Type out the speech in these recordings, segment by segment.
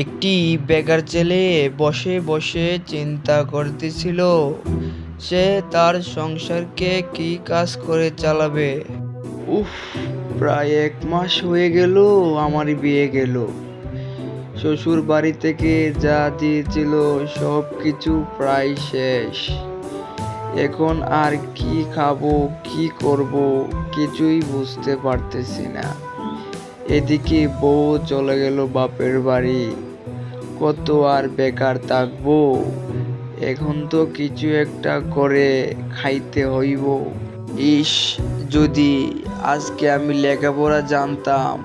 একটি বেকার ছেলে বসে বসে চিন্তা করতেছিল, সে তার সংসারকে কি কাজ করে চালাবে? উফ, প্রায় এক মাস হয়ে গেল আমার বিয়ে গেল। শ্বশুর বাড়ি থেকে যা দিয়েছিল সব কিছু প্রায় শেষ। এখন আর কি খাব, কি করব, কিছুই বুঝতে পারতেছি না। এদিকে বউ চলে গেল বাপের বাড়ি। কত আর বেকার থাকব? এখন তো কিছু একটা করে খাইতে হইব। ইস, যদি আজকে আমি লেখাপড়া জানতাম,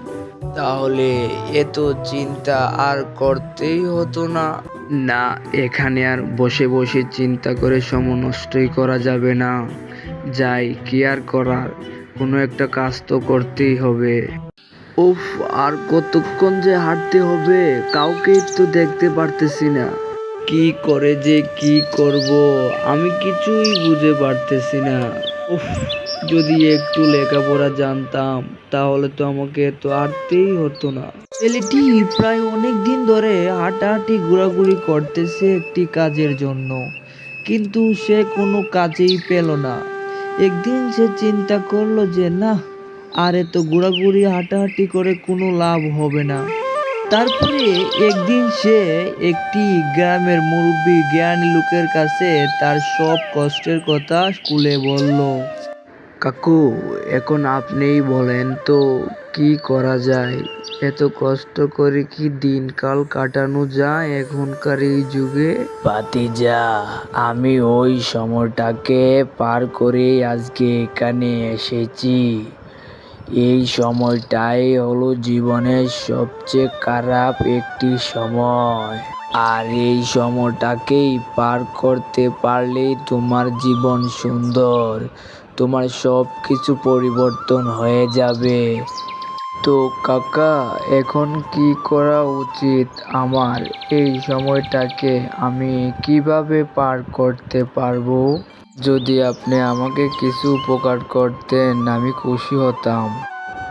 তাহলে এত চিন্তা আর করতেই হতো না। না, এখানে আর বসে বসে চিন্তা করে সময় নষ্টই করা যাবে না। যাই, কি আর করার? কোনো একটা কাজ তো করতেই হবে। উফ, আর কতক্ষণ যে হাঁটতে হবে, কাউকেই তো দেখতে পারতেছি না। কি করে যে কি করব, আমি কিছুই বুঝে পারতেছি না। উফ, যদি একটু লেখাপড়া জানতাম, তাহলে তো আমাকে তো হাঁটতেই হতো না। ছেলেটি প্রায় অনেক দিন ধরে হাঁটাহাঁটি ঘোরাঘুরি করতেছে একটি কাজের জন্য। কিন্তু সে কোনো কাজেই পেল না। একদিন সে চিন্তা করল যে না আর এত ঘোরাঘুরি হাঁটাহাঁটি করে কোনো লাভ হবে না। তারপরে একদিন সে একটি গ্রামের মুরব্বী জ্ঞানী লোকের কাছে তার সব কষ্টের কথা স্কুলে বলল, কাকু, এখন আপনিই বলেন তো কি করা যায়? এত কষ্ট করে কি দিনকাল কাটানো যায় এখনকার এই যুগে? ভাতিজা, আমি ওই সময়টাকে পার করে আজকে এখানে এসেছি। এই সময়টাই হলো জীবনের সবচেয়ে খারাপ একটি সময়। আর এই সময়টাকেই পার করতে পারলেই তোমার জীবন সুন্দর, তোমার সব কিছু পরিবর্তন হয়ে যাবে। তো কাকা, এখন কি করা উচিত? আমার এই সময়টাকে আমি কীভাবে পার করতে পারব? যদি আপনি আমাকে কিছু উপকার করতেন আমি খুশি হতাম।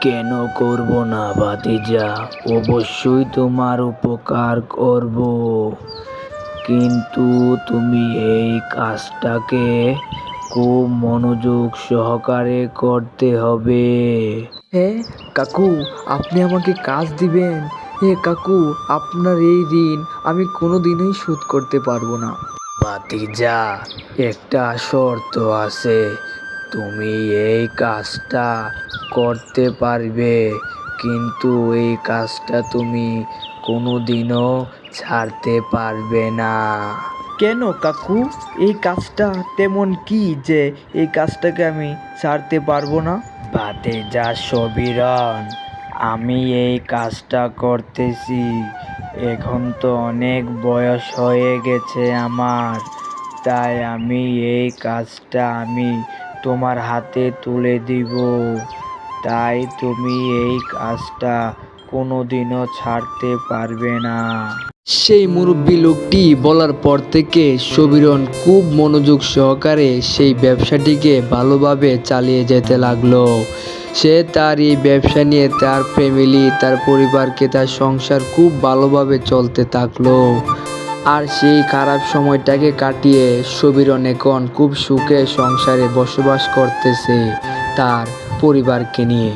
কেন করব না ভাতিজা? অবশ্যই তোমার উপকার করব। কিন্তু তুমি এই কাজটাকে খুব মনোযোগ সহকারে করতে হবে। হ্যাঁ কাকু আপনি আমাকে কাজ দিবেন। হে কাকু আপনার এই ঋণ আমি কোনোদিনই শোধ করতে পারব না। ভাতিজা একটা শর্ত আছে। তুমি এই কাজটা করতে পারবে কিন্তু এই কাজটা তুমি কোনোদিনও ছাড়তে পারবে না। কেন কাকু? এই কাজটা তেমন কি যে এই কাজটাকে আমি ছাড়তে পারব না? ভাতিজা সবিরন আমি এই কাজটা করতেছি। এখন তো অনেক বয়স হয়ে গেছে আমার। তাই আমি এই কাজটা আমি তোমার হাতে তুলে দিব। তাই তুমি এই কাজটা কোনোদিনও ছাড়তে পারবে না। সেই মুরব্বী লোকটি বলার পর থেকে সবিরন খুব মনোযোগ সহকারে সেই ব্যবসাটিকে ভালোভাবে চালিয়ে যেতে লাগল। সে তার এই ব্যবসা নিয়ে তার ফ্যামিলি তার পরিবারকে, তার সংসার খুব ভালোভাবে চলতে থাকল। আর সেই খারাপ সময়টাকে কাটিয়ে সবিরন এখন খুব সুখে সংসারে বসবাস করতেছে তার পরিবারকে নিয়ে।